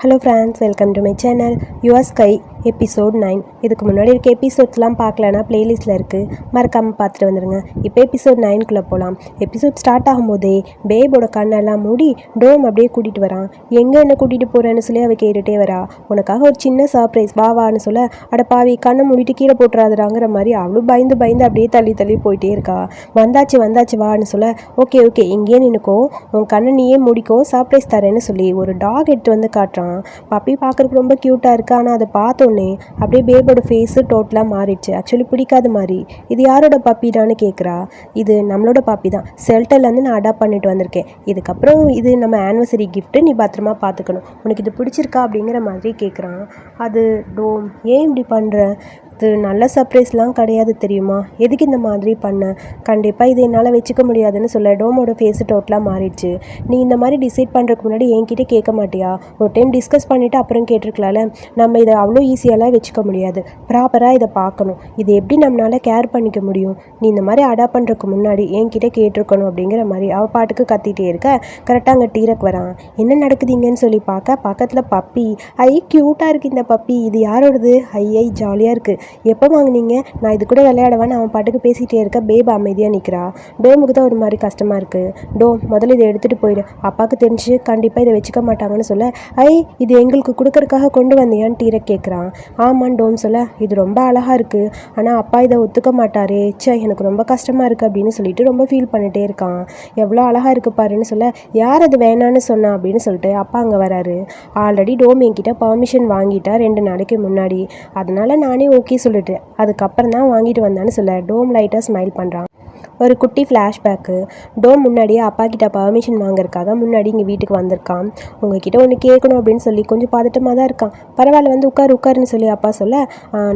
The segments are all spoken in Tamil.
hello friends welcome to my channel your sky episode nine. இதுக்கு முன்னாடி இருக்க எபிசோட்ஸ்லாம் பார்க்கலனா ப்ளேலிஸ்ட்டில் இருக்குது மறக்காமல் பார்த்துட்டு வந்துடுங்க இப்போ எபிசோட் நைனுக்குள்ளே போகலாம் எபிசோட் ஸ்டார்ட் ஆகும்போதே பேபோட கண்ணெல்லாம் மூடி டோம் அப்படியே கூட்டிகிட்டு வரான். எங்கே என்ன கூட்டிகிட்டு போகிறேன்னு சொல்லி அவள் கேட்டுகிட்டே வரா. உனக்காக ஒரு சின்ன சர்ப்ரைஸ் வா வான்னு சொல்ல அட பாவி கண்ணை மூடிட்டு கீழே போட்டுறாதுறாங்கிற மாதிரி அவளும் பயந்து பயந்து அப்படியே தள்ளி தள்ளி போயிட்டே இருக்கா. வந்தாச்சு வந்தாச்சு வான்னு சொல்ல ஓகே ஓகே இங்கேயே நின்னுக்கோ. உன் கண்ணை நீயே முடிக்கோ சர்ப்ரைஸ் தரேன்னு சொல்லி ஒரு டாக் எடுத்து வந்து காட்டுறான். பப்பி பார்க்குறதுக்கு ரொம்ப க்யூட்டாக இருக்குது ஆனால் அதை பார்த்தோன்னே அப்படியே பேபோட ஃபேஸு டோட்டலாக மாறிடுச்சு. ஆக்சுவலி பிடிக்காத மாதிரி. இது யாரோட பப்பிடான்னு கேட்குறா இது நம்மளோட பப்பி தான். செல்டர்லேருந்து நான் அடாப்ட் பண்ணிட்டு வந்திருக்கேன். இதுக்கப்புறம் இது நம்ம ஆனிவர்சரி கிஃப்ட்டு நீ பத்திரமா பார்த்துக்கணும் உனக்கு இது பிடிச்சிருக்கா அப்படிங்கிற மாதிரி கேட்குறான் அது டோம் ஏன் இப்படி பண்ணுற இது நல்ல சர்ப்ரைஸ்லாம் கிடையாது தெரியுமா? எதுக்கு இந்த மாதிரி பண்ண? கண்டிப்பாக இது என்னால் வச்சுக்க முடியாதுன்னு சொல்ல டோமோட ஃபேஸு டோட்டலாக மாறிடுச்சு. நீ இந்த மாதிரி டிசைட் பண்ணுறதுக்கு முன்னாடி என்கிட்ட கேட்க மாட்டியா? ஒரு டைம் டிஸ்கஸ் பண்ணிவிட்டு அப்புறம் கேட்டிருக்கலாம்ல. நம்ம இதை அவ்வளோ ஈஸியாலாம் வச்சுக்க முடியாது. ப்ராப்பராக இதை பார்க்கணும். இது எப்படி நம்மளால் கேர் பண்ணிக்க முடியும்? நீ இந்த மாதிரி அடாப்ட் பண்ணுறதுக்கு முன்னாடி என்கிட்ட கேட்டிருக்கணும் அப்படிங்கிற மாதிரி அவள் பாட்டுக்கு கத்திட்டே இருக்க. கரெக்டாக அங்கே டீரக் வரான். என்ன நடக்குதுங்கன்னு சொல்லி பார்க்க பக்கத்தில் பப்பி ஐ க்யூட்டாக இருக்குது இந்த பப்பி இது யாரோடது? ஐ ஐ ஜாலியாக இருக்குது எப்போ வாங்குனீங்க? நான் இது கூட விளையாடவான்னு அவன் பாட்டுக்கு பேசிகிட்டே இருக்க. பேப் அமைதியாக நிற்கிறா டோமுக்கு தான் ஒரு மாதிரி கஷ்டமாக இருக்குது டோம் முதல்ல இதை எடுத்துகிட்டு போயிடு. அப்பாவுக்கு தெரிஞ்சு கண்டிப்பாக இதை வச்சுக்க மாட்டாங்கன்னு சொல்ல. ஐ இது எங்களுக்கு கொடுக்கறதுக்காக கொண்டு வந்தியான்னு டீரக் கேட்குறான் ஆமாம் டோம் சொல்ல இது ரொம்ப அழகாக இருக்குது ஆனால் அப்பா இதை ஒத்துக்க மாட்டாரே. சே எனக்கு ரொம்ப கஷ்டமாக இருக்குது அப்படின்னு சொல்லிட்டு ரொம்ப ஃபீல் பண்ணிட்டே இருக்கான். எவ்வளோ அழகாக இருக்கு பாருன்னு சொல்ல யார் அது வேணான்னு சொன்னா? அப்படின்னு சொல்லிட்டு அப்பா அங்கே வராரு. ஆல்ரெடி டோம் என்கிட்ட பர்மிஷன் வாங்கிட்டா ரெண்டு நாளைக்கு முன்னாடி. அதனால நானே ஓகே சொல்லிட்டேன். அதுக்கப்புறம் தான் வாங்கிட்டு வந்தான்னு சொல்ல டோம் லைட்டாக ஸ்மைல் பண்ணுறான் ஒரு குட்டி ஃப்ளாஷ்பேக்கு டோம் முன்னாடியே அப்பா கிட்ட பர்மிஷன் வாங்குறதுக்காக முன்னாடி இங்கே வீட்டுக்கு வந்திருக்கான். உங்ககிட்ட ஒன்று கேட்கணும் அப்படின்னு சொல்லி கொஞ்சம் பதட்டமாக தான் இருக்கான். பரவாயில்ல வந்து உட்காரு உட்காருன்னு சொல்லி அப்பா சொல்ல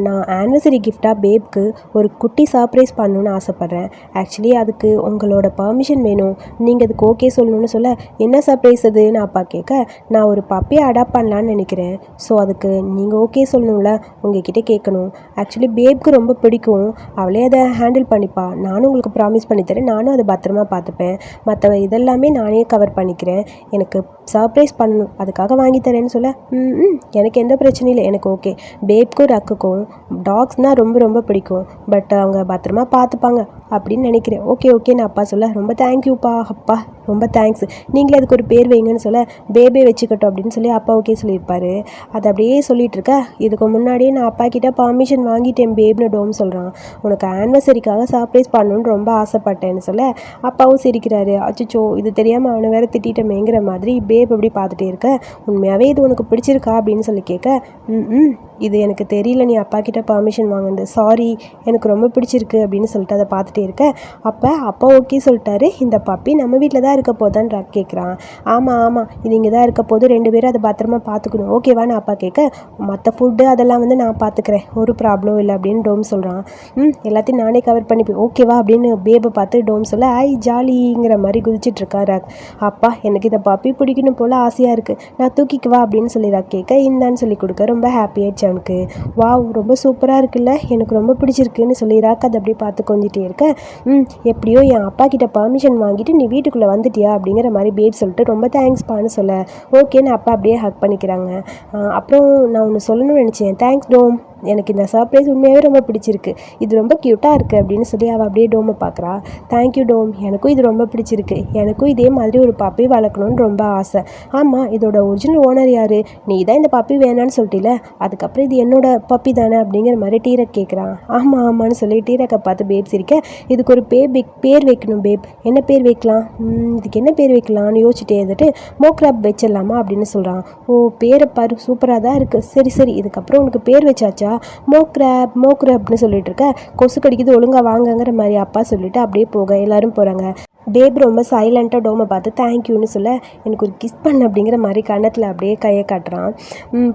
நான் ஆனிவர்சரி கிஃப்டாக பேப்க்கு ஒரு குட்டி சர்ப்ரைஸ் பண்ணணும்னு ஆசைப்பட்றேன். ஆக்சுவலி அதுக்கு உங்களோட பர்மிஷன் வேணும். நீங்கள் அதுக்கு ஓகே சொல்லணும்னு சொல்ல என்ன சர்ப்ரைஸ் அதுன்னு அப்பா கேட்க நான் ஒரு பப்பியை அடாப்ட் பண்ணலான்னு நினைக்கிறேன். ஸோ அதுக்கு நீங்கள் ஓகே சொல்லணும்ல உங்ககிட்ட கேட்கணும். ஆக்சுவலி பேப்க்கு ரொம்ப பிடிக்கும். அவளே அதை ஹேண்டில் பண்ணிப்பா. நானும் உங்களுக்கு ப்ராமிஸ் பண்ணித்தரேன். நானும் அதை பத்திரமா பார்த்துப்பேன். மற்ற இதெல்லாமே நானே கவர் பண்ணிக்கிறேன். எனக்கு சர்ப்ரைஸ் பண்ணணும். அதுக்காக வாங்கி தரேன்னு சொல்ல "ம், ம் எனக்கு எந்த பிரச்சனையும் இல்லை. எனக்கு ஓகே பேப்க்கும் ரக்குக்கும் டாக்ஸ்னால் ரொம்ப ரொம்ப பிடிக்கும். பட் அவங்க பத்திரமா பார்த்துப்பாங்க. அப்படின்னு நினைக்கிறேன். ஓகே ஓகே நான் அப்பா சொல்ல ரொம்ப தேங்க்யூப்பா அப்பா ரொம்ப தேங்க்ஸ் நீங்களே அதுக்கு ஒரு பேர் வைங்கன்னு சொல்ல பேபே வச்சுக்கட்டும் அப்படின்னு சொல்லி அப்பா ஓகே சொல்லியிருப்பாரு. அது அப்படியே சொல்லிட்டு இருக்க. இதுக்கு முன்னாடியே நான் அப்பா கிட்ட பர்மிஷன் வாங்கிட்டேன் பேப்னு டோம் சொல்கிறான் உனக்கு ஆனிவர்சரிக்காக சர்ப்ரைஸ் பண்ணணும்னு ரொம்ப ஆசைப்பட்டேன்னு சொல்ல அப்பாவும் சிரிக்கிறாரு. அச்சோ இது தெரியாமல் அவனை வேற திட்டிட்டமேங்கிற மாதிரி பேப் அப்படி பார்த்துட்டே இருக்க. உண்மையாகவே இது உனக்கு பிடிச்சிருக்கா? அப்படின்னு சொல்லி கேட்க ம் ம் இது எனக்கு தெரியல நீ அப்பா கிட்ட பர்மிஷன் வாங்கினது. சாரி எனக்கு ரொம்ப பிடிச்சிருக்கு அப்படின்னு சொல்லிட்டு அதை பார்த்துட்டே இருக்க. அப்போ அப்பா ஓகே சொல்லிட்டாரு. இந்த பப்பி நம்ம வீட்டில் தான் இருக்க போதான்னு ரக் கேட்குறான் ஆமாம் ஆமாம் இது இங்கே தான் இருக்க போது ரெண்டு பேரும் அதை பத்திரமா பார்த்துக்கணும். ஓகேவான்னு அப்பா கேட்க மற்ற ஃபுட்டு அதெல்லாம் வந்து நான் பார்த்துக்கிறேன். ஒரு ப்ராப்ளம் இல்லை அப்படின்னு டோம் சொல்கிறான் ம் எல்லாத்தையும் நானே கவர் பண்ணிப்பேன். ஓகேவா அப்படின்னு பேபை பார்த்து டோம் சொல்ல ஐ ஜாலிங்கிற மாதிரி குதிச்சிட்டு இருக்காரு ரக் அப்பா எனக்கு இந்த பப்பி பிடிக்கணும் போல் ஆசையாக இருக்குது நான் தூக்கிக்குவா அப்படின்னு சொல்லி ராக் கேட்க இந்தான்னு சொல்லி கொடுக்க. ரொம்ப ஹாப்பியாகிடுச்சு ஆயிடுச்சு வா வாவ் ரொம்ப சூப்பராக இருக்குல்ல எனக்கு ரொம்ப பிடிச்சிருக்குன்னு சொல்லி ராக்கா அதை அப்படியே பார்த்து கொஞ்சிட்டே இருக்க. ம் எப்படியோ என் அப்பா கிட்ட பர்மிஷன் வாங்கிட்டு நீ வீட்டுக்குள்ளே வந்துட்டியா? அப்படிங்கிற மாதிரி பேப் சொல்லிட்டு ரொம்ப தேங்க்ஸ்பான்னு சொல்ல. ஓகேன்னு அப்பா அப்படியே ஹக் பண்ணிக்கிறாங்க. அப்புறம் நான் ஒன்று சொல்லணும்னு நினச்சேன். தேங்க்ஸ் டோம். எனக்கு இந்த சர்ப்ரைஸ் உண்மையாகவே ரொம்ப பிடிச்சிருக்கு. இது ரொம்ப க்யூட்டாக இருக்குது அப்படின்னு சொல்லி அவள் அப்படியே டோமை பார்க்குறா தேங்க்யூ டோம். எனக்கும் இது ரொம்ப பிடிச்சிருக்கு. எனக்கும் இதே மாதிரி ஒரு பப்பி வளர்க்கணும்னு ரொம்ப ஆசை. ஆமாம் இதோட ஒரிஜினல் ஓனர் யார்? நீ தான் இந்த பப்பி வேணான்னு சொல்லிட்டில அதுக்கப்புறம் இது என்னோட பப்பி தானே அப்படிங்கிற மாதிரி டீரக் கேட்குறான் ஆமாம் ஆமான்னு சொல்லி டீரக்கை பார்த்து பேப் சிரிக்க இதுக்கு ஒரு பேர் வைக் பேர் வைக்கணும் பேப் என்ன பேர் வைக்கலாம்? ம், இதுக்கு என்ன பேர் வைக்கலாம்னு யோசிச்சுட்டே இருந்துட்டு மோக்ராப் வச்சிடலாமா அப்படின்னு சொல்கிறான் ஓ பேரை பாரு. சூப்பராக தான் இருக்குது சரி சரி. இதுக்கப்புறம் உனக்கு பேர் வச்சாச்சா? மோக்ராப் மோக்ராப்னு சொல்லிட்டு இருக்க கொசு கடிக்குது ஒழுங்கா வாங்கங்கிற மாதிரி அப்பா சொல்லிட்டு அப்படியே போக எல்லாரும் போகிறாங்க பேப் ரொம்ப சைலண்ட்டாக டோமை பார்த்து தேங்க்யூன்னு சொல்ல எனக்கு ஒரு கிஸ் பண்ண அப்படிங்கிற மாதிரி கன்னத்தில் அப்படியே கையை காட்டுறான்.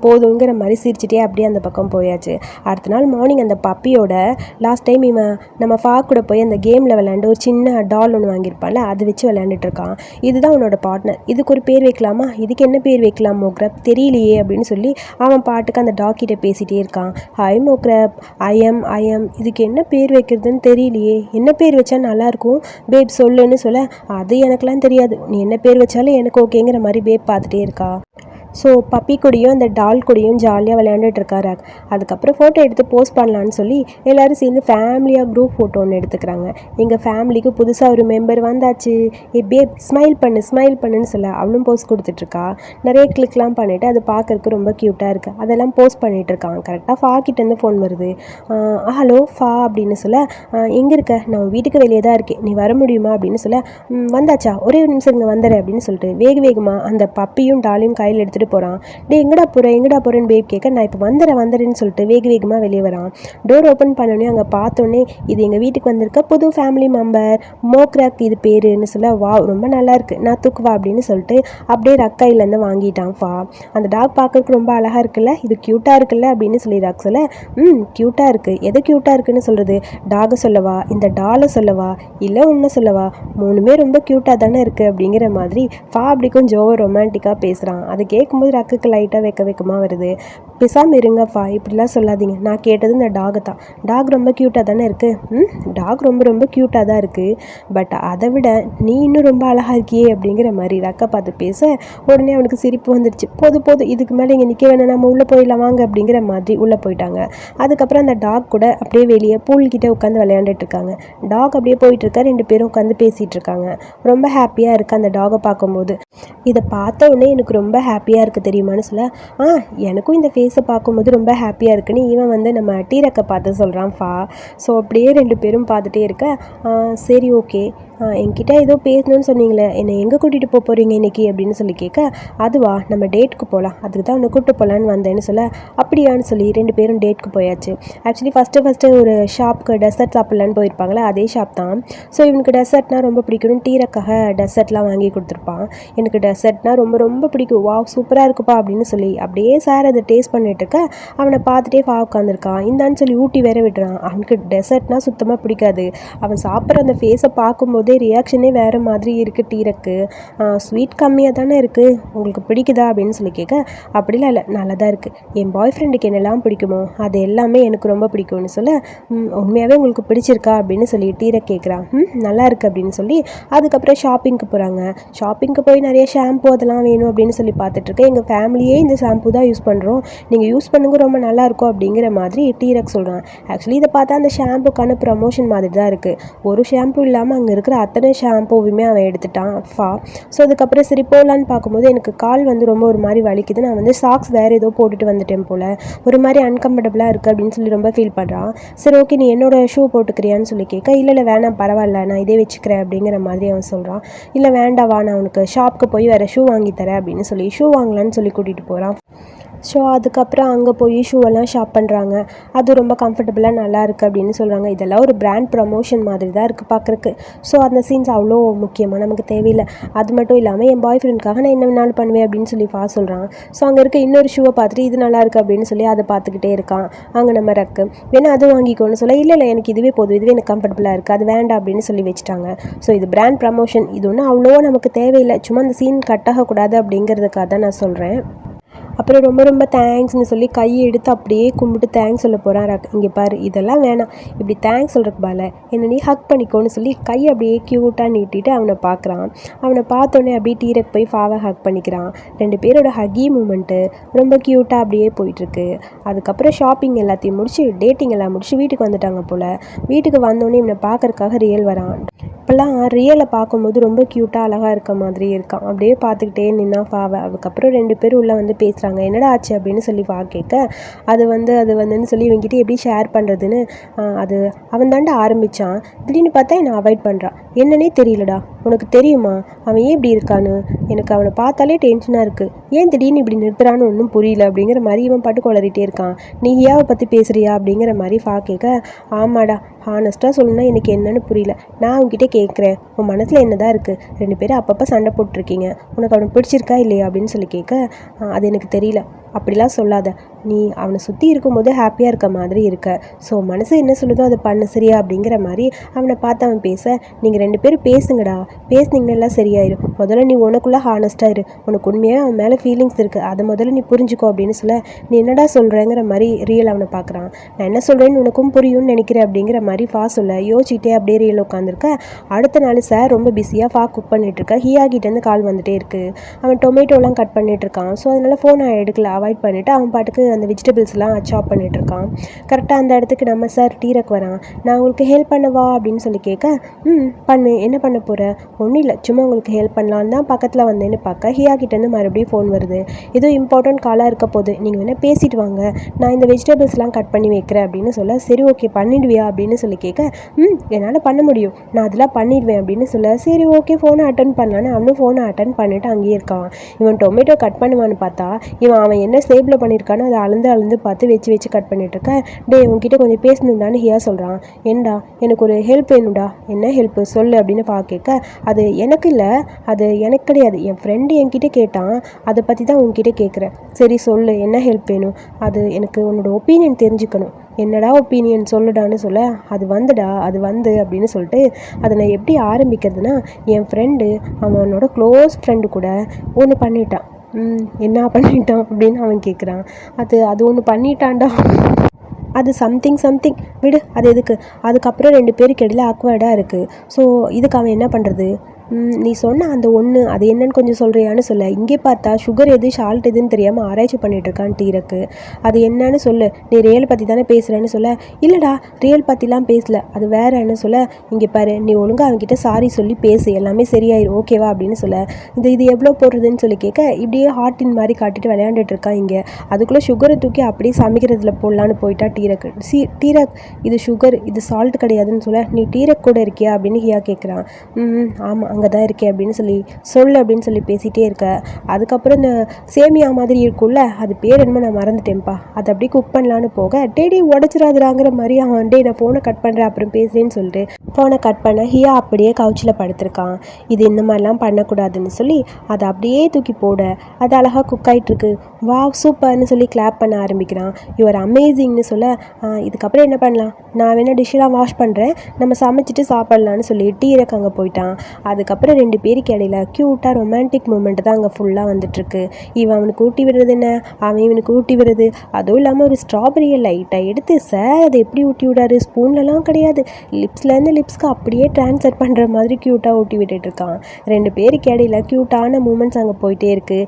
போதுங்கிற மாதிரி சிரிச்சிட்டே அப்படியே அந்த பக்கம் போயாச்சு. அடுத்த நாள் மார்னிங் அந்த பப்பியோட லாஸ்ட் டைம் இவன் நம்ம ஃபா கூட போய் அந்த கேமில் விளையாண்டு ஒரு சின்ன டால் ஒன்று வாங்கியிருப்பான்ல அதை வச்சு விளையாண்டுட்டு இருக்கான். இதுதான் உன்னோட பார்ட்னர் இதுக்கு ஒரு பேர் வைக்கலாமா? இதுக்கு என்ன பேர் வைக்கலாம் மோக்ரப்? தெரியலையே அப்படின்னு சொல்லி அவன் பாட்டுக்கு அந்த டாக்கிட்ட பேசிகிட்டே இருக்கான். ஹாய் மோக்ரப். ஐஎம் ஐஎம் இதுக்கு என்ன பேர் வைக்கிறதுன்னு தெரியலையே. என்ன பேர் வச்சா நல்லாயிருக்கும் பேப் சொல்லுன்னு சொல்ல அது எனக்கெல்லாம் தெரியாது. நீ என்ன பேர் வச்சாலும் எனக்கு ஓகேங்கிற மாதிரி பேப் பார்த்துட்டே இருக்கா. ஸோ பப்பி கூடயும் அந்த டால் கூடயும் ஜாலியாக விளையாண்டுட்டு இருக்காரு. அதுக்கப்புறம் ஃபோட்டோ எடுத்து போஸ்ட் பண்ணலான்னு சொல்லி எல்லோரும் சேர்ந்து ஃபேமிலியாக குரூப் ஃபோட்டோ ஒன்று எடுத்துக்கிறாங்க. எங்கள் ஃபேமிலிக்கு புதுசாக ஒரு மெம்பர் வந்தாச்சு. எப்படியே ஸ்மைல் பண்ணு ஸ்மைல் பண்ணுன்னு சொல்ல அவளும் போஸ்ட் கொடுத்துட்ருக்கா நிறைய கிளிக்லாம் பண்ணிவிட்டு அது பார்க்குறதுக்கு ரொம்ப க்யூட்டாக இருக்குது அதெல்லாம் போஸ்ட் பண்ணிகிட்டு இருக்கான் கரெக்டாக ஃபா கிட்டேருந்து ஃபோன் வருது. ஹலோ ஃபா அப்படின்னு சொல்ல எங்கே இருக்க? நான் வீட்டுக்கு வெளியே தான் இருக்கேன். நீ வர முடியுமா? அப்படின்னு சொல்ல வந்தாச்சா? ஒரே நிமிஷம் இங்கே வந்துடுறேன் அப்படின்னு சொல்லிட்டு வேக வேகமாக அந்த பப்பியும் டாலையும் கையில் எடுத்துகிட்டு போகிறான் டே எங்கடா போகிறேன் எங்கடா போகிறேன்னு பேப் கேட்க நான் இப்போ வந்துடுறேன் வந்துடுறேன்னு சொல்லிட்டு வேக வேகமாக வெளியே வரான். டோர் ஓப்பன் பண்ணோடனே அங்கே பார்த்தோன்னே இது எங்கள் வீட்டுக்கு வந்திருக்க புது ஃபேமிலி மெம்பர் மோக்ராக் இது பேருன்னு சொல்ல வா ரொம்ப நல்லா இருக்குது நான் தூக்குவா? அப்படின்னு சொல்லிட்டு அப்படியே ரக்கையிலேருந்து வாங்கிட்டான் ஃபா. அந்த டாக் பார்க்கறதுக்கு ரொம்ப அழகாக இருக்குல்ல? இது க்யூட்டாக இருக்குல்ல? அப்படின்னு சொல்லி ராக் சொல்ல ம் க்யூட்டாக இருக்குது எது க்யூட்டாக இருக்குன்னு சொல்கிறது டாகை சொல்லவா? இந்த டாலை சொல்லவா? இல்லை ஒன்று சொல்லவா? மூணுமே ரொம்ப க்யூட்டாக தானே இருக்குது அப்படிங்கிற மாதிரி ஃபா அப்படி கொஞ்சம் ரொமான்டிக்காக பேசுகிறான் அதை கேட்கும்போது ரக்குக்கு லைட்டாக வைக்க வைக்கமாக வருது. பிசாமல் இருங்கப்பா இப்படிலாம் சொல்லாதீங்க. நான் கேட்டது இந்த டாகு தான். டாக் ரொம்ப க்யூட்டாக தானே இருக்குது ம்? டாக் ரொம்ப ரொம்ப க்யூட்டாக தான் இருக்குது பட் அதை விட நீ இன்னும் ரொம்ப அழகாக இருக்கியே அப்படிங்கிற மாதிரி ரக்கை பார்த்து பேச உடனே அவனுக்கு சிரிப்பு வந்துடுச்சு போது போதும் இதுக்கு மேலே இங்கே நிற்க வேணாம் நம்ம உள்ளே போயிடலாம் வாங்க அப்படிங்கிற மாதிரி உள்ளே போயிட்டாங்க. அதுக்கப்புறம் அந்த டாக் கூட அப்படியே வெளியே பூல்கிட்டே உட்காந்து விளையாண்டுட்டு இருக்காங்க. டாக் அப்படியே போயிட்டுருக்கா ரெண்டு பேரும் உட்காந்து பேசிகிட்டு இருக்காங்க. ரொம்ப ஹாப்பியாக இருக்குது அந்த டாகை பார்க்கும்போது. இதை பார்த்த உடனே எனக்கு ரொம்ப ஹாப்பியாக இருக்குது தெரியுமான்னு சொல்ல ஆ எனக்கும் இந்த ஃபேஸை பார்க்கும்போது ரொம்ப ஹாப்பியாக இருக்குன்னு இவன் வந்து நம்ம டீரக்கை பார்த்து சொல்கிறான் ஃபா. ஸோ அப்படியே ரெண்டு பேரும் பார்த்துட்டே இருக்க சரி ஓகே என்கிட்ட ஏதோ பேசணும்னு சொன்னீங்களே என்னை எங்கே கூட்டிகிட்டு போக போகிறீங்க இன்றைக்கி அப்படின்னு சொல்லி கேட்க அதுவா நம்ம டேட்டுக்கு போகலாம் அதுக்கு தான் உன்னை கூப்பிட்டு போகலான்னு வந்தேன்னு சொல்ல அப்படியான்னு சொல்லி ரெண்டு பேரும் டேட்டுக்கு போயாச்சு. ஆக்சுவலி ஃபஸ்ட்டு ஃபஸ்ட்டு ஒரு ஷாப்புக்கு டெசர்ட் சாப்பிட்லான்னு போயிருப்பாங்களே அதே ஷாப் தான். ஸோ இவனுக்கு டெசர்ட்னா ரொம்ப பிடிக்கணும் டீரக்காக டெசர்ட்லாம் வாங்கி கொடுத்துருப்பான். எனக்கு டெசர்ட்னால் ரொம்ப ரொம்ப பிடிக்கும். வா சூப்பராக இருக்குப்பா அப்படின்னு சொல்லி அப்படியே சார் அதை டேஸ்ட் பண்ணிட்டு இருக்க அவனை பார்த்துட்டே ஃபா உட்காந்துருக்கான் இந்தான்னு சொல்லி ஊட்டி வேற விடுறான். அவனுக்கு டெசர்ட்னால் சுத்தமாக பிடிக்காது. அவன் சாப்பிட்ற அந்த ஃபேஸை பார்க்கும்போது போதே ரியாக்ஷனே வேறு மாதிரி இருக்குது டீரக்கு ஸ்வீட் கம்மியாக தானே இருக்குது உங்களுக்கு பிடிக்குதா அப்படின்னு சொல்லி கேட்க அப்படிலாம் இல்லை நல்லா தான் இருக்குது என் பாய் ஃப்ரெண்டுக்கு என்னெல்லாம் பிடிக்குமோ அது எல்லாமே எனக்கு ரொம்ப பிடிக்கும்னு சொல்ல உண்மையாகவே உங்களுக்கு பிடிச்சிருக்கா? அப்படின்னு சொல்லி டீரக் கேட்குறான் ம் நல்லா இருக்குது அப்படின்னு சொல்லி அதுக்கப்புறம் ஷாப்பிங்க்கு போகிறாங்க ஷாப்பிங்க்கு போய் நிறைய ஷாம்பு அதெல்லாம் வேணும் அப்படின்னு சொல்லி பார்த்துட்ருக்கேன் எங்கள் ஃபேமிலியே இந்த ஷாம்பு தான் யூஸ் பண்ணுறோம் நீங்கள் யூஸ் பண்ணுங்க ரொம்ப நல்லாயிருக்கும் அப்படிங்கிற மாதிரி டீரக் சொல்கிறான் ஆக்சுவலி இதை பார்த்தா அந்த ஷாம்புக்கான ப்ரமோஷன் மாதிரி தான் இருக்குது ஒரு ஷாம்பு இல்லாமல் அங்கே இருக்கிற இருக்கிற அத்தனை ஷாம்பூவுமே அவன் எடுத்துட்டான் ஃபா ஸோ அதுக்கப்புறம் சரி போகலான்னு பார்க்கும்போது எனக்கு கால் வந்து ரொம்ப ஒரு மாதிரி வலிக்குது. நான் வந்து சாக்ஸ் வேறு ஏதோ போட்டுட்டு வந்துட்டேன் போல். ஒரு மாதிரி அன்கம்ஃபர்டபுளாக இருக்குது அப்படின்னு சொல்லி ரொம்ப ஃபீல் பண்ணுறான் சரி ஓகே நீ என்னோட ஷூ போட்டுக்கிறியான்னு சொல்லி கேட்க இல்லை இல்லை வேணாம் பரவாயில்ல நான் இதே வச்சுக்கிறேன் அப்படிங்கிற மாதிரி அவன் சொல்கிறான் இல்லை வேண்டாவா நான் அவனுக்கு ஷாப்க்கு போய் வேறு ஷூ வாங்கி தரேன் அப்படின்னு சொல்லி ஷூ வாங்கலான்னு சொல்லி கூட்டிகிட்டு போகிறான் ஸோ அதுக்கப்புறம் அங்கே போய் ஷூவெல்லாம் ஷாப் பண்ணுறாங்க அது ரொம்ப கம்ஃபர்டபுளாக நல்லா இருக்குது அப்படின்னு சொல்கிறாங்க இதெல்லாம் ஒரு பிராண்ட் ப்ரமோஷன் மாதிரி தான் இருக்குது பார்க்குறக்கு ஸோ அந்த சீன்ஸ் அவ்வளோ முக்கியமாக நமக்கு தேவையில்லை. அது மட்டும் இல்லாமல் என் பாய் ஃப்ரெண்டுக்காக நான் என்ன வேணாலும் பண்ணுவேன் அப்படின்னு சொல்லி ஃபா சொல்கிறான் ஸோ அங்கே இருக்க இன்னொரு ஷூவை பார்த்துட்டு இது நல்லா இருக்குது அப்படின்னு சொல்லி அதை பார்த்துக்கிட்டே இருக்கான். அங்கே நம்ம ரக்கு. வேணா அது வாங்கிக்கோன்னு சொல்ல இல்லை இல்லை எனக்கு இதுவே போதும். இதுவே எனக்கு கம்ஃபர்டபுளாக இருக்குது அது வேண்டாம் அப்படின்னு சொல்லி வச்சுட்டாங்க. ஸோ இது பிராண்ட் ப்ரமோஷன் இது ஒன்றும் அவ்வளோவா நமக்கு தேவையில்லை. சும்மா அந்த சீன் கட் ஆகக்கூடாது அப்படிங்கிறதுக்காக தான் நான் சொல்கிறேன் அப்புறம் ரொம்ப ரொம்ப தேங்க்ஸ்னு சொல்லி கையை எடுத்து அப்படியே கும்பிட்டு தேங்க்ஸ் சொல்ல போகிறான் ரக் இங்கே பாரு இதெல்லாம் வேணாம். இப்படி தேங்க்ஸ் சொல்கிறக்கு பால என்னை நீ ஹக் பண்ணிக்கோன்னு சொல்லி கையை அப்படியே க்யூட்டாக நீட்டிட்டு அவனை பார்க்குறான். அவனை பார்த்தோன்னே அப்படியே டீரக் போய் ஃபாவை ஹக் பண்ணிக்கிறான். ரெண்டு பேரோட ஹக்கி மூமெண்ட்டு ரொம்ப க்யூட்டாக அப்படியே போயிட்டுருக்கு. அதுக்கப்புறம் ஷாப்பிங் எல்லாத்தையும் முடிச்சு டேட்டிங் எல்லாம் முடிச்சு வீட்டுக்கு வந்துட்டாங்க போல். வீட்டுக்கு வந்தோடனே இவனை பார்க்கறக்காக ரியல் வரான். இப்போல்லாம் ரியலை பார்க்கும்போது ரொம்ப க்யூட்டாக அழகாக இருக்க மாதிரி இருக்கான். அப்படியே பார்த்துக்கிட்டே நின்னா ஃபாவை அதுக்கப்புறம் ரெண்டு பேரும் உள்ளே வந்து பேசுகிறாங்க என்னடா ஆச்சு? அப்படின்னு சொல்லி வா கேட்க அது வந்து அது வந்துன்னு சொல்லி இவங்ககிட்ட எப்படி ஷேர் பண்ணுறதுன்னு அது அவன் தாண்டா ஆரம்பித்தான் திடீர்னு பார்த்தா என்னை அவாய்ட் பண்ணுறான் என்னன்னே தெரியலடா. உனக்கு தெரியுமா? அவன் ஏன் இப்படி இருக்கான்னு? எனக்கு அவனை பார்த்தாலே டென்ஷனாக இருக்குது ஏன் திடீர்னு இப்படி நிறுத்துறான்னு ஒன்றும் புரியல? அப்படிங்கிற மாதிரி இவன் பாட்டு குளறிட்டே இருக்கான். நீ ஏவை பற்றி பேசுகிறியா அப்படிங்கிற மாதிரி ஃபா கேட்க ஆமாடா. ஹானஸ்ட்டாக சொல்லணும்னா எனக்கு என்னன்னு புரியல. நான் அவங்ககிட்ட கேட்குறேன் உன் மனசில் என்ன தான் இருக்குது ரெண்டு பேரும் அப்பப்போ சண்டை போட்டிருக்கீங்க. உனக்கு அவனை பிடிச்சிருக்கா இல்லையா? அப்படின்னு சொல்லி கேட்க அது எனக்கு தெரியல. அப்படிலாம் சொல்லாத. நீ அவனை சுற்றி இருக்கும்போது ஹாப்பியாக இருக்க மாதிரி இருக்க. ஸோ மனசு என்ன சொல்லுதோ அதை பண்ணு சரியா? அப்படிங்கிற மாதிரி அவனை பார்த்து அவன் பேச நீங்கள் ரெண்டு பேரும் பேசுங்கடா. பேசுனீங்கன்னா எல்லாம் சரியாயிடும் முதல்ல நீ உனக்குள்ளே ஹானஸ்ட்டாக இரு. உனக்கு உண்மையாக அவன் மேலே ஃபீலிங்ஸ் இருக்குது அதை முதல்ல நீ புரிஞ்சுக்கோ அப்படின்னு சொல்ல நீ என்னடா சொல்கிறேங்கிற மாதிரி ரியல் அவனை பார்க்குறான். நான் என்ன சொல்கிறேன்னு உனக்கும் புரியும்னு நினைக்கிறேன் அப்படிங்கிற மாதிரி ஃபா சொல்ல யோசிச்சுட்டே அப்படியே ரியல் உட்காந்துருக்க அடுத்த நாள் சார் ரொம்ப பிஸியாக ஃபா குக் பண்ணிட்டுருக்க ஹியா கிட்டேருந்து கால் வந்துகிட்டே இருக்கு. அவன் டொமேட்டோலாம் கட் பண்ணிட்டு இருக்கான். ஸோ ஃபோன் ஃபோனை எடுக்கல. அவாய்ட் பண்ணிவிட்டு அவன் பாட்டுக்கு அந்த வெஜிடபிள்ஸ்லாம் சாப் பண்ணிகிட்ருக்கான் இருக்கான். கரெக்டாக அந்த இடத்துக்கு நம்ம சார் டீரக் வரான். நான் உங்களுக்கு ஹெல்ப் பண்ணவா அப்படின்னு சொல்லி கேட்க ம் பண்ணு. என்ன பண்ண போகிற ஒன்றும் இல்லை. சும்மா உங்களுக்கு ஹெல்ப் பண்ணலான்னு தான் பக்கத்தில் வந்தேன்னு பார்க்க ஹியா கிட்டேருந்து மறுபடியும் ஃபோன் வருது. ஏதோ இம்பார்ட்டன்ட் காலாக இருக்க போகுது நீங்கள் வேணால் பேசிட்டு வாங்க. நான் இந்த வெஜிடபிள்ஸ்லாம் கட் பண்ணி வைக்கிறேன் அப்படின்னு சொல்ல சரி ஓகே பண்ணிடுவியா? அப்படின்னு சொல்லி கேட்க ம் என்னால் பண்ண முடியும். நான் அதெல்லாம் பண்ணிடுவேன் அப்படின்னு சொல்ல சரி ஓகே ஃபோனை அட்டன் பண்ணலான்னு அவனும் ஃபோனை அட்டன் பண்ணிவிட்டு அங்கேயே இருக்கான். இவன் டொமேட்டோ கட் பண்ணுவான்னு பார்த்தா இவன் அவன் என்ன சேப்பில் பண்ணியிருக்கான்னு அதை அளந்து அளந்து பார்த்து வச்சு வச்சு கட் பண்ணிட்டு டே உங்ககிட்ட கொஞ்சம் பேசணுண்டான்னு ஹியா சொல்கிறான் ஏன்டா எனக்கு ஒரு ஹெல்ப் வேணும்டா. என்ன ஹெல்ப் சொல்லு அப்படின்னு பா கேட்க. அது எனக்கு இல்லை அது எனக்கு கிடையாது. என் ஃப்ரெண்டு என்கிட்ட கேட்டான். அதை பற்றி தான் உங்ககிட்ட கேட்குறேன். சரி சொல்லு என்ன ஹெல்ப் வேணும்? அது எனக்கு உன்னோட ஒப்பீனியன் தெரிஞ்சுக்கணும். என்னடா ஒப்பீனியன் சொல்லுடான்னு சொல்ல. அது வந்துடா அது வந்து அப்படின்னு சொல்லிட்டு அதை நான் எப்படி ஆரம்பிக்கிறதுனா என் ஃப்ரெண்டு அவனோட க்ளோஸ் ஃப்ரெண்டு கூட ஒன்று பண்ணிட்டான். என்ன பண்ணிட்டான் அப்படின்னு அவன் கேட்குறான் அது அது ஒன்று பண்ணிட்டான்டா. அது சம்திங் சம்திங் விடு அது எதுக்கு? அதுக்கப்புறம் ரெண்டு பேருக்கு இடையில அக்வர்டாக இருக்குது ஸோ இதுக்கு அவன் என்ன பண்ணுறது நீ சொன்ன அந்த ஒன்று அது என்னன்னு கொஞ்சம் சொல்கிறியான்னு சொல்ல. இங்கே பார்த்தா சுகர் எது ஷால்ட் எதுன்னு தெரியாமல் ஆராய்ச்சி பண்ணிட்டு டீரக்கு அது என்னன்னு சொல்லு. நீ ரியல் பற்றி தானே பேசுகிறேன்னு சொல்ல. இல்லைடா ரியல் பற்றிலாம் பேசல. அது வேறன்னு சொல்ல. இங்கே பாரு நீ ஒழுங்காக அவங்ககிட்ட சாரி சொல்லி பேசு. எல்லாமே சரியாயிரும் ஓகேவா அப்படின்னு சொல்ல. இது இது எவ்வளோ போடுறதுன்னு சொல்லி கேட்க இப்படியே ஹார்ட்டின் மாதிரி காட்டிட்டு விளையாண்டுட்டு இருக்கான் இங்கே. அதுக்குள்ளே சுகரை தூக்கி அப்படியே சமைக்கிறதுல போடலான்னு போயிட்டா டீரக் சி டீரக் இது சுகர் இது சால்ட் கிடையாதுன்னு சொல்ல. நீ டீரக் கூட இருக்கியா அப்படின்னு ஹியா கேட்குறான் ம் ஆமாம் அங்கே தான் இருக்கேன் அப்படின்னு சொல்லி சொல்லு அப்படின்னு சொல்லி பேசிகிட்டே இருக்க. அதுக்கப்புறம் இந்த சேமியா மாதிரி இருக்கும்ல அது பேர் என்னமோ நான் மறந்துட்டேன்ப்பா. அதை அப்படியே குக் பண்ணலான்னு போக டேடி உடச்சிடாதுறாங்கிற மாதிரி அவன் டே நான் ஃபோனை கட் பண்ணுறேன் அப்புறம் பேசுறேன்னு சொல்லிட்டு ஃபோனை கட் பண்ண ஹியா அப்படியே கவுச்சில் படுத்திருக்கான். இது இந்த மாதிரிலாம் பண்ணக்கூடாதுன்னு சொல்லி அதை அப்படியே தூக்கி போட அது அழகாக குக் ஆகிட்டுருக்கு வா சூப்பர்னு சொல்லி கிளாப் பண்ண ஆரம்பிக்கிறான். யுவர் அமேசிங்னு சொல்ல இதுக்கப்புறம் என்ன பண்ணலாம்? நான் வேணால் டிஷ்ஷெலாம் வாஷ் பண்ணுறேன் நம்ம சமைச்சிட்டு சாப்பிட்லான்னு சொல்லி டீரக் அங்கே போயிட்டான். அதுக்கப்புறம் ரெண்டு பேருக்கு இடையில க்யூட்டாக ரொமான்டிக் மூமெண்ட் தான் அங்கே ஃபுல்லாக வந்துட்டுருக்கு. இவன் அவனுக்கு ஊட்டி விடுறது என்ன? அவன் இவனுக்கு ஊட்டி விடுறது? அதுவும் இல்லாமல் ஒரு ஸ்ட்ராபெரியை லைட்டாக எடுத்து சார் அதை எப்படி ஊட்டி விடாரு? ஸ்பூன்லலாம் கிடையாது. லிப்ஸ்லேருந்து லிப்ஸ்க்கு அப்படியே ட்ரான்ஸ்ஃபர் பண்ணுற மாதிரி க்யூட்டாக ஊட்டி விட்டுட்டு இருக்கான். ரெண்டு பேருக்கு இடையில க்யூட்டான மூமெண்ட்ஸ் அங்கே போயிட்டே இருக்குது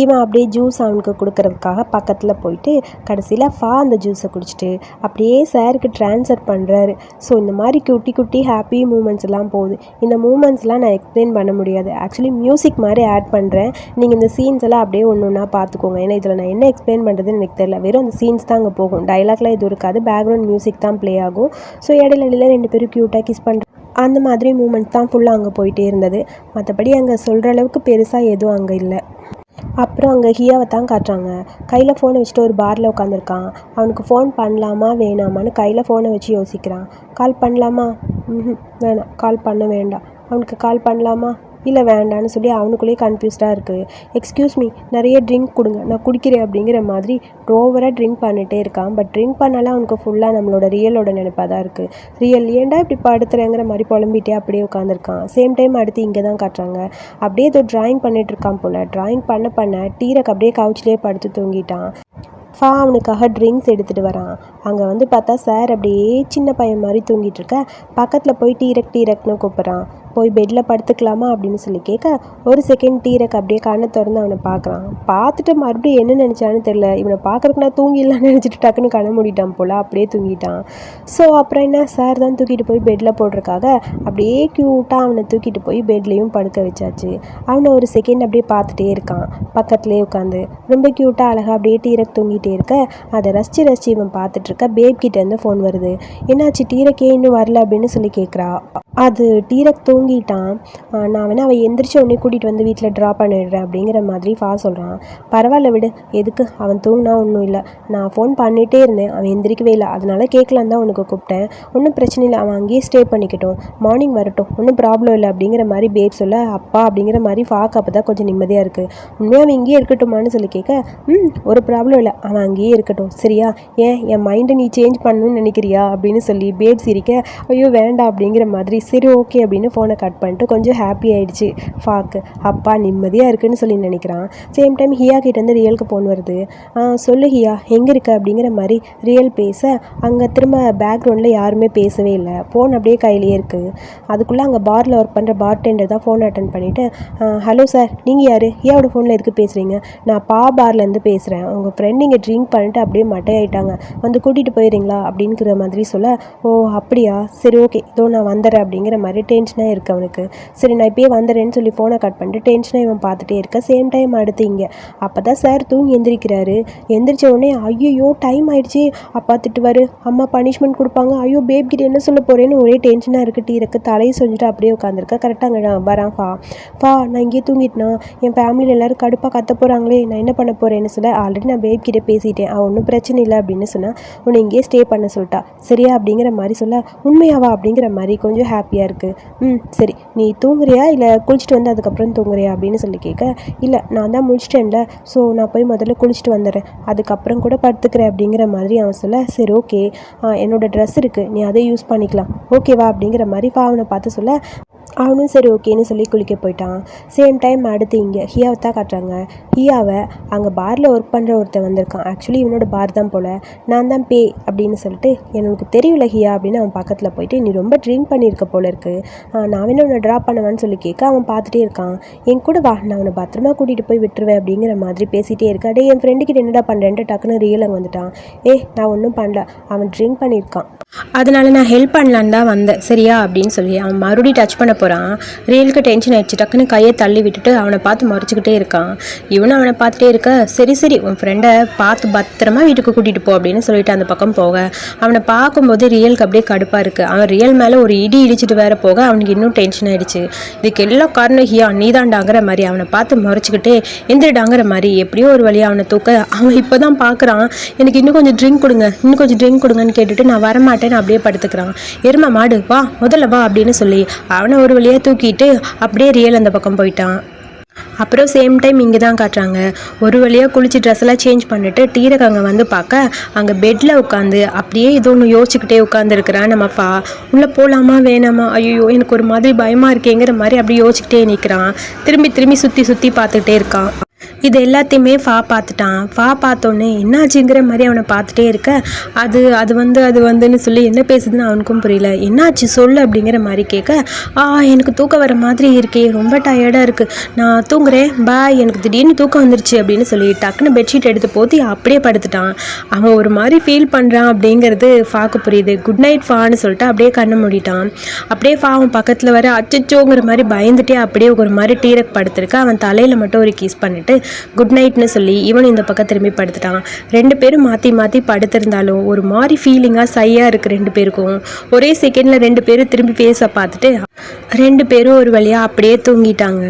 இவன் அப்படியே ஜூஸ் அவனுக்கு கொடுக்கறதுக்காக பக்கத்தில் போயிட்டு கடைசியில் ஃபா அந்த ஜூஸை குடிச்சிட்டு அப்படியே சாருக்கு ட்ரான்ஸ்ஃபர் பண்ணுறாரு ஸோ இந்த மாதிரி குட்டி குட்டி ஹாப்பி மூமெண்ட்ஸ் எல்லாம் போகுது. இந்த மூமெண்ட்ஸ்லாம் நான் எக்ஸ்பிளைன் பண்ண முடியாது. ஆக்சுவலி மியூசிக் மாதிரி ஆட் பண்ணுறேன் நீங்கள் இந்த சீன்ஸ் எல்லாம் அப்படியே ஒன்று ஒன்றா பார்த்துக்கோங்க. ஏன்னா இதில் நான் என்ன எக்ஸ்பிளைன் பண்ணுறதுன்னு எனக்கு தெரியல. வெறும் அந்த சீன்ஸ் தான் அங்கே போகும். டைலாக்லாம் இது இருக்காது. பேக்ரவுண்ட் மியூசிக் தான் ப்ளே ஆகும். ஸோ இடையில இடையில ரெண்டு பேரும் க்யூட்டாக கிஸ் பண்ணுற அந்த மாதிரி மூமெண்ட் தான் ஃபுல்லாக அங்கே போயிட்டே இருந்தது. மற்றபடி அங்கே சொல்கிற அளவுக்கு பெருசாக எதுவும் அங்கே இல்லை. அப்புறம் அங்கே ஹியாவை தான் காட்டுறாங்க. கையில் ஃபோனை வச்சுட்டு ஒரு பாரில் உட்காந்துருக்கான் அவனுக்கு ஃபோன் பண்ணலாமா வேணாமான்னு கையில் ஃபோனை வச்சு யோசிக்கிறான். கால் பண்ணலாமா? ம் வேணாம். கால் பண்ண வேண்டாம். அவனுக்கு கால் பண்ணலாமா? இல்லை வேண்டான்னு சொல்லி அவனுக்குள்ளேயே கன்ஃபியூஸ்டாக இருக்குது எக்ஸ்கியூஸ் மீ நிறைய ட்ரிங்க் கொடுங்க. நான் குடிக்கிறேன் அப்படிங்கிற மாதிரி ஓவராக ட்ரிங்க் பண்ணிகிட்டே இருக்கான். பட் ட்ரிங்க் பண்ணாலும் அவனுக்கு ஃபுல்லாக நம்மளோட ரியலோட நினைப்பாக தான் இருக்குது ரியல் ஏன்டா இப்படி படுத்துறேங்கிற மாதிரி புலம்பிட்டே அப்படியே உட்காந்துருக்கான் சேம் டைம் அடுத்து இங்கே தான் காட்டுறாங்க. அப்படியே ஏதோ ட்ராயிங் பண்ணிட்டு இருக்கான் போல். ட்ராயிங் பண்ண பண்ண டீரக் அப்படியே கவுச்சிலே படுத்து தூங்கிட்டான். ஃபா அவனுக்காக ட்ரிங்க்ஸ் எடுத்துகிட்டு வரான். அங்கே வந்து பார்த்தா சார் அப்படியே சின்ன பையன் மாதிரி தூங்கிட்டு இருக்க. பக்கத்தில் போய் டீரக் டீரக்னு கூப்பிட்றான். போய் பெட்டில் படுத்துக்கலாமா அப்படின்னு சொல்லி கேட்க ஒரு செகண்ட் டீரக் அப்படியே கண்ணை திறந்து அவனை பார்க்குறான். பார்த்துட்டு மறுபடியும் என்ன நினச்சான்னு தெரில இவனை பார்க்கறதுக்கு நான் தூங்கிடலாம்னு நினச்சிட்டு டக்குன்னு கண்ணை மூடிட்டான் போல் அப்படியே தூங்கிட்டான். ஸோ அப்புறம் என்ன? சார் தான் தூக்கிட்டு போய் பெட்டில் போடுறக்காக அப்படியே க்யூட்டாக அவனை தூக்கிட்டு போய் பெட்லேயும் படுக்க வச்சாச்சு. அவனை ஒரு செகண்ட் அப்படியே பார்த்துட்டே இருக்கான். பக்கத்துலேயே உட்காந்து ரொம்ப க்யூட்டாக அழகாக அப்படியே டீரக் தூங்கிட்டே இருக்க அதை ரசித்து ரசித்து இவன் பார்த்துட்டு இருக்க இருந்து ஃபோன் வருது. என்னாச்சு? டீரக்கே இன்னும் வரல அப்படின்னு சொல்லி கேட்குறா. அது டீரக் தூங்கிட்டான். நான் வேணா அவன் எந்திரிச்ச உடனே கூட்டிகிட்டு வந்து வீட்டில் ட்ரா பண்ணிடுறேன் அப்படிங்கிற மாதிரி ஃபா சொல்கிறான் பரவாயில்ல விடு எதுக்கு? அவன் தூங்கினா ஒன்றும் இல்லை. நான் ஃபோன் பண்ணிகிட்டே இருந்தேன். அவன் எந்திரிக்கவே இல்லை. அதனால கேட்கலான் தான் உனக்கு கூப்பிட்டேன். ஒன்றும் பிரச்சனை இல்லை. அவன் அங்கேயே ஸ்டே பண்ணிக்கட்டும். மார்னிங் வரட்டும். ஒன்றும் ப்ராப்ளம் இல்லை அப்படிங்கிற மாதிரி பேப் சொல்ல அப்பா அப்படிங்கிற மாதிரி ஃபாக்கு அப்போ தான் கொஞ்சம் நிம்மதியாக இருக்குது உண்மையாக அவன் இங்கேயே இருக்கட்டுமான்னு சொல்லி கேட்க ம் ஒரு ப்ராப்ளம் இல்லை. அவன் அங்கேயே இருக்கட்டும். சரியா? ஏன்? என் மைண்டை நீ சேஞ்ச் பண்ணணும்னு நினைக்கிறியா? அப்படின்னு சொல்லி பேப் சிரிக்க ஐயோ வேண்டாம். அப்படிங்கிற மாதிரி சரி ஓகே அப்படின்னு ஃபோனை கட் பண்ணிட்டு கொஞ்சம் ஹாப்பி ஆகிடுச்சு ஃபாக்கு அப்பா நிம்மதியாக இருக்குன்னு சொல்லி நினைக்கிறான். சேம் டைம் ஹியா கிட்டேருந்து ரியலுக்கு ஃபோன் வருது. "ஆ, சொல்லு ஹியா எங்கே இருக்க? அப்படிங்கிற மாதிரி ரியல் பேச அங்கே திரும்ப பேக்ரவுண்டில் யாருமே பேசவே இல்லை. ஃபோன் அப்படியே கையிலேயே இருக்குது அதுக்குள்ளே அங்கே பாரில் ஒர்க் பண்ணுற பார் டெண்டர் தான் ஃபோன் அட்டன் பண்ணிவிட்டு ஹலோ சார் நீங்கள் யார்? ஹியாவோட ஃபோனில் எதுக்கு பேசுகிறீங்க நான் பா பார்லேருந்து பேசுகிறேன் உங்கள் ஃப்ரெண்ட் இங்கே ட்ரிங்க் பண்ணிட்டு அப்படியே மட்டையாயிட்டாங்க. வந்து கூட்டிகிட்டு போயிடுறீங்களா? அப்படிங்கிற மாதிரி சொல்ல ஓ அப்படியா? சரி ஓகே இதோ நான் வந்துடுறேன். அப்படிங்கிற மாதிரி டென்ஷனாக இருக்குது அவனுக்கு. சரி நான் இப்பயே வந்துடுறேன்னு சொல்லி ஃபோனை கட் பண்ணிட்டு டென்ஷனாக இவன் பார்த்துட்டே இருக்க. சேம் டைம் அடுத்து இங்கே. அப்போ தான் சார் தூங்கி எந்திரிக்கிறாரு. எந்திரிச்ச உடனே ஐயோ டைம் ஆயிடுச்சு. அப்பா திட்டுவார். அம்மா பனிஷ்மெண்ட் கொடுப்பாங்க. ஐயோ பேபிக்கிட்ட என்ன சொல்ல போகிறேன்னு ஒரே டென்ஷனாக இருக்குது டீ இருக்கு. தலையை சொல்லிட்டு அப்படியே உட்காந்துருக்க கரெக்டாக அங்கே நான் வரான் ஃபா. ஃபா நான் இங்கேயே தூங்கிட்டேனா? என் ஃபேமிலியில் எல்லாரும் கடுப்பாக கத்த போகிறாங்களே நான் என்ன பண்ண போகிறேன்னு சொல்ல ஆல்ரெடி நான் பேபிக்கிட்ட பேசிட்டேன். அவன் ஒன்றும் பிரச்சனை இல்லை அப்படின்னு சொன்னால் உன்னை இங்கேயே ஸ்டே பண்ண சொல்லிட்டா. சரியா? அப்படிங்கிற மாதிரி சொல்ல உண்மையாவா? அப்படிங்கிற மாதிரி கொஞ்சம் ஹாப்பியாக இருக்குது ம் சரி. நீ தூங்குறியா? இல்லை குளிச்சுட்டு வந்து அதுக்கப்புறம் தூங்குறியா? அப்படின்னு சொல்லி கேட்க இல்லை நான் தான் முடிச்சிட்டேன்ல ஸோ நான் போய் முதல்ல குளிச்சுட்டு வந்துடுறேன். அதுக்கப்புறம் கூட படுத்துக்கிறேன். அப்படிங்கிற மாதிரி அவன் சொல்ல சரி ஓகே என்னோட ட்ரெஸ் இருக்குது நீ அதை யூஸ் பண்ணிக்கலாம். ஓகேவா அப்படிங்கிற மாதிரி பாவனை பார்த்து சொல்ல அவனும் சரி ஓகேன்னு சொல்லி குளிக்க போயிட்டான். சேம் டைம் அடுத்து இங்கே ஹியாவை தான் காட்டுறாங்க. ஹியாவை அங்கே பாரில் ஒர்க் பண்ணுற ஒருத்தன் வந்திருக்கான். ஆக்சுவலி இவனோட பார் தான் போல். நான் தான் பே அப்படின்னு சொல்லிட்டு எனக்கு தெரியல ஹியா அப்படின்னு அவன் பக்கத்தில் போயிட்டு நீ ரொம்ப ட்ரிங்க் பண்ணியிருக்க போல இருக்கு. நான் வேணும் உன்னை ட்ராப் பண்ணுவேன்னு சொல்லி கேட்க அவன் பார்த்துட்டே இருக்கான். என் கூட வா நான் அவனை பத்திரமா கூட்டிகிட்டு போய் விட்டுருவேன் அப்படிங்கிற மாதிரி பேசிகிட்டே இருக்கா டே என் ஃப்ரெண்டுக்கிட்ட என்னடா பண்ணுறேன்ட்டு டக்குன்னு ரியல் அங்கே வந்துட்டான். ஏ நான் ஒன்றும் பண்ணல. அவன் ட்ரிங்க் பண்ணியிருக்கான். அதனால நான் ஹெல்ப் பண்ணலான்னு தான் வந்தேன். சரியா? அப்படின்னு சொல்லி அவன் மறுபடியும் டச் பண்ண போகிறான் ரியலுக்கு டென்ஷன் ஆயிடுச்சு. டக்குன்னு கையை தள்ளி விட்டுட்டு அவனை பார்த்து மறைச்சிக்கிட்டே இருக்கான். இவனும் அவனை பார்த்துட்டே இருக்க சரி சரி உன் ஃப்ரெண்டை பார்த்து பத்திரமா வீட்டுக்கு கூட்டிகிட்டு போ அப்படின்னு சொல்லிட்டு அந்த பக்கம் போக. அவனை பார்க்கும்போது ரியலுக்கு அப்படியே கடுப்பாக இருக்குது அவன் ரியல் மேலே ஒரு இடி இடிச்சிட்டு வேற போக அவனுக்கு இன்னும் டென்ஷன் ஆயிடுச்சு. இதுக்கு எல்லா காரணம் ஹியா நீதாண்டாங்கிற மாதிரி அவனை பார்த்து மறைச்சிக்கிட்டே எந்திரிடாங்கிற மாதிரி எப்படியோ ஒரு வழியாக அவனை தூக்க அவன் இப்போ தான் பார்க்குறான். எனக்கு இன்னும் கொஞ்சம் ட்ரிங்க் கொடுங்க. இன்னும் கொஞ்சம் ட்ரிங்க் கொடுங்கன்னு கேட்டுட்டு நான் வரமாட்டேன்னு அப்படியே படுத்துக்கிறான். எருமை மாடு வா முதல்ல வா அப்படின்னு சொல்லி அவனை ஒரு வழியாக தூக்கிட்டு அப்படியே ரியல் அந்த பக்கம் போயிட்டான். அப்புறம் சேம் டைம் இங்கே தான் காட்டுறாங்க. ஒரு வழியாக குளிச்சு ட்ரெஸ் எல்லாம் சேஞ்ச் பண்ணிவிட்டு டீரக் அங்கே வந்து பார்க்க அங்கே பெட்டில் உட்காந்து அப்படியே இது ஒன்று யோசிச்சுக்கிட்டே உட்காந்துருக்கிறான் நம்ம ஃபா உள்ளே போகலாமா வேணாமா? ஐயோ எனக்கு ஒரு மாதிரி பயமாக இருக்கேங்கிற மாதிரி அப்படியே யோசிச்சுக்கிட்டே நிற்கிறான் திரும்பி திரும்பி சுற்றி சுற்றி பார்த்துக்கிட்டே இருக்கான். இது எல்லாத்தையுமே ஃபா பார்த்துட்டான். ஃபா பார்த்தோன்னே என்னாச்சுங்கிற மாதிரி அவனை பார்த்துட்டே இருக்க. அது அது வந்து அது வந்துன்னு சொல்லி என்ன பேசுதுன்னு அவனுக்கும் புரியல. என்னாச்சு சொல்லு அப்படிங்கிற மாதிரி கேட்க ஆ எனக்கு தூக்கம் வர மாதிரி இருக்கே. ரொம்ப டயர்டாக இருக்குது நான் தூங்குறேன். பாய் எனக்கு திடீர்னு தூக்கம் வந்துருச்சு அப்படின்னு சொல்லி டக்குன்னு பெட்ஷீட் எடுத்து போத்தி அப்படியே படுத்துட்டான். அவன் ஒரு மாதிரி ஃபீல் பண்ணுறான் அப்படிங்கிறது ஃபாக்கு புரியுது. குட் நைட் ஃபான்னு சொல்லிட்டு அப்படியே கண்ணை மூடிட்டான். அப்படியே ஃபா அவன் பக்கத்தில் வர அச்சச்சோங்கிற மாதிரி பயந்துட்டே அப்படியே ஒரு மாதிரி டீரக் படுத்திருக்க. அவன் தலையில் மட்டும் ஒரு கிஸ் பண்ணிட்டு குட் நைட்னு சொல்லி இவன் இந்த பக்கம் திரும்பி படுத்துட்டான். ரெண்டு பேரும் மாற்றி மாற்றி படுத்திருந்தாலும் ஒரு மாதிரி ஃபீலிங்காக சையாக இருக்குது ரெண்டு பேருக்கும். ஒரே செகண்டில் ரெண்டு பேரும் திரும்பி பேச பார்த்துட்டு ரெண்டு பேரும் ஒரு வழியாக அப்படியே தூங்கிட்டாங்க.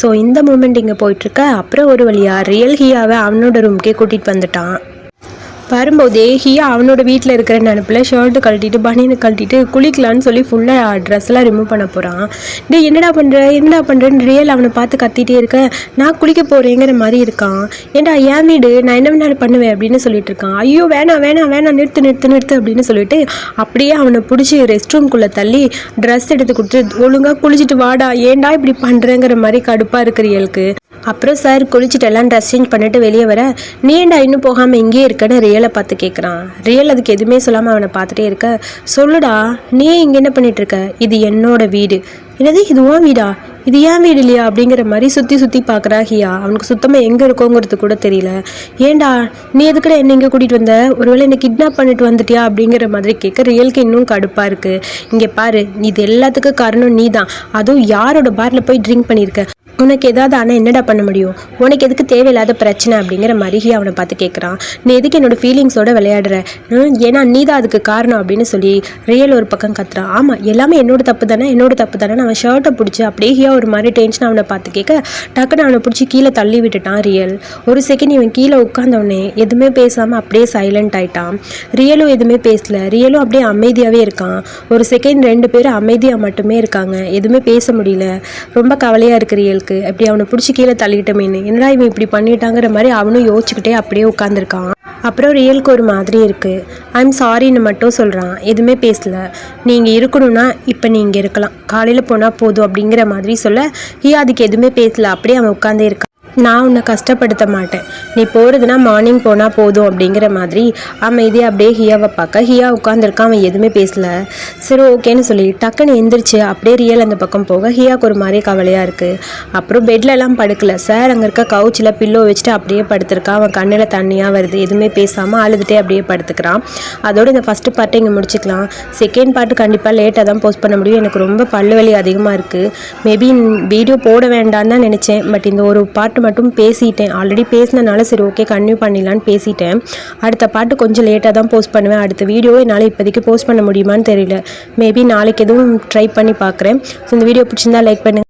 ஸோ இந்த மூமெண்ட் இங்கே போயிட்டுருக்க அப்புறம் ஒரு வழியாக ரியல் ஹியாவை அவனோட ரூம்க்கே கூட்டிகிட்டு வந்துட்டான். வரும்போதே ஹியா அவனோட வீட்டில் இருக்கிற நினப்பில் ஷர்ட்டு கழட்டிட்டு பனியனை கழட்டிட்டு குளிக்கலான்னு சொல்லி ஃபுல்லாக ட்ரெஸ்லாம் ரிமூவ் பண்ண போகிறான் டே என்னடா பண்ணுற என்னடா பண்ணுறேன்னு ரியல் அவனை பார்த்து கத்திட்டே இருக்க. நான் குளிக்க போகிறேங்கிற மாதிரி இருக்கான். ஏன்டா ஏன் வீடு? நான் என்ன வேணாலும் பண்ணுவேன் அப்படின்னு சொல்லிட்டு இருக்கான். ஐயோ வேணாம் வேணாம் வேணாம் நிறுத்து நிறுத்து நிறுத்து அப்படின்னு சொல்லிட்டு அப்படியே அவனை பிடிச்சி ரெஸ்ட் ரூம்குள்ளே தள்ளி ட்ரெஸ் எடுத்து கொடுத்து ஒழுங்காக குளிச்சுட்டு வாடா. ஏன்டா இப்படி பண்ணுறேங்கிற மாதிரி கடுப்பாக இருக்கு ரியலுக்கு அப்புறம் சார் குளிச்சுட்டு எல்லாம் ட்ரெஸ் சேஞ்ச் பண்ணிட்டு வெளியே வர. நீ ஏன்டா இன்னும் போகாமல் இங்கேயே இருக்கன்னு ரியலை பார்த்து கேட்குறான் ரியல் அதுக்கு எதுவுமே சொல்லாமல் அவனை பார்த்துட்டே இருக்க சொல்லுடா நீ இங்கே என்ன பண்ணிட்டு இருக்க? இது என்னோட வீடு. என்னது இது உன் வீடா? இது ஏன் வீடு இல்லையா? அப்படிங்கிற மாதிரி சுற்றி சுற்றி பார்க்குறா ஹியா. அவனுக்கு சுத்தமாக எங்கே இருக்கோங்கிறது கூட தெரியல. ஏன்டா நீ எதுக்கட என்ன இங்கே கூட்டிகிட்டு வந்த? ஒருவேளை என்னை கிட்னாப் பண்ணிட்டு வந்துட்டியா? அப்படிங்கிற மாதிரி கேட்க ரியலுக்கு இன்னும் கடுப்பாக இருக்குது இங்கே பாரு இது எல்லாத்துக்கும் காரணம் நீ தான் அதுவும் யாரோட பாரில் போய் ட்ரிங்க் பண்ணியிருக்க? உனக்கு ஏதாவது ஆனால் என்னடா பண்ண முடியும்? உனக்கு எதுக்கு தேவையில்லாத பிரச்சனை அப்படிங்கிற மாதிரி அவனை பார்த்து கேட்குறான் நீ எதுக்கு என்னோட ஃபீலிங்ஸோட விளையாடுற? ஏன்னா நீ தான் அதுக்கு காரணம் அப்படின்னு சொல்லி ரியல் ஒரு பக்கம் கத்துறான். ஆமாம் எல்லாமே என்னோட தப்பு தானே? என்னோட தப்பு தானே? அவன் ஷர்ட்டை பிடிச்சி அப்படியே ஹியா ஒரு மாதிரி டென்ஷன் அவனை பார்த்து கேட்க டக்குன்னு அவனை பிடிச்சி கீழே தள்ளி விட்டுட்டான் ரியல். ஒரு செகண்ட் இவன் கீழே உட்காந்தவனே எதுவுமே பேசாமல் அப்படியே சைலண்ட் ஆயிட்டான். ரியலும் எதுவுமே பேசல. ரியலும் அப்படியே அமைதியாகவே இருக்கான். ஒரு செகண்ட் ரெண்டு பேரும் அமைதியாக மட்டுமே இருக்காங்க. எதுவுமே பேச முடியல. ரொம்ப கவலையாக இருக்கு அவனுக்கு அப்படி அவனை பிடிச்சி கீழே தள்ளிட்டமேனு என்னடா இவன் இப்படி பண்ணிட்டாங்கிற மாதிரி அவனும் யோசிச்சுக்கிட்டே அப்படியே உட்காந்துருக்கான் அப்புறம் ரியலுக்கு ஒரு மாதிரி இருக்குது ஐம் சாரின்னு மட்டும் சொல்கிறான் எதுவுமே பேசல. நீங்கள் இருக்கணும்னா இப்போ நீங்கள் இருக்கலாம். காலையில் போனால் போதும் அப்படிங்கிற மாதிரி சொல்ல ஹியா அதுக்கு எதுவுமே பேசல. அப்படியே அவன் உட்காந்தே இருக்கான். நான் உன்னை கஷ்டப்படுத்த மாட்டேன். நீ போகிறதுனா மார்னிங் போனால் போதும் அப்படிங்கிற மாதிரி அமைதியாக அப்படியே ஹியாவை பார்க்க. ஹியா உட்காந்துருக்கான் அவன் எதுவுமே பேசல. சரி ஓகேன்னு சொல்லி டக்குன்னு எந்திரிச்சு அப்படியே ரியல் அந்த பக்கம் போக. ஹியாவுக்கு ஒரு மாதிரி கவலையாக இருக்குது அப்புறம் பெட்லலாம் படுக்கல. சார் அங்கே இருக்க கவுச்சில் பில்லோ வச்சுட்டு அப்படியே படுத்துருக்கான் அவன் கண்ணில் தண்ணியாக வருது. எதுவுமே பேசாமல் அழுதுகிட்டே அப்படியே படுத்துக்கிறான். அதோடு இந்த ஃபஸ்ட்டு பாட்டை இங்கே முடிச்சுக்கலாம். செகண்ட் பார்ட்டு கண்டிப்பாக லேட்டாக தான் போஸ்ட் பண்ண முடியும். எனக்கு ரொம்ப பல்லு வலி அதிகமாக இருக்குது மேபி வீடியோ போட வேண்டான்னு தான் நினச்சேன். பட் இந்த ஒரு பாட்டு மட்டும் பேசிட்டேன். ஆல்ரெடி பேசினனால சரி ஓகே கன்டினியூ பண்ணிடலான்னு பேசிட்டேன். அடுத்த பாட்டு கொஞ்சம் லேட்டாக தான் போஸ்ட் பண்ணுவேன். அடுத்த வீடியோ என்னால் இப்போதைக்கு போஸ்ட் பண்ண முடியுமான்னு தெரியல. மேபி நாளைக்கு எதுவும் ட்ரை பண்ணி பார்க்குறேன். ஸோ இந்த வீடியோ பிடிச்சிருந்தா லைக் பண்ணுங்கள்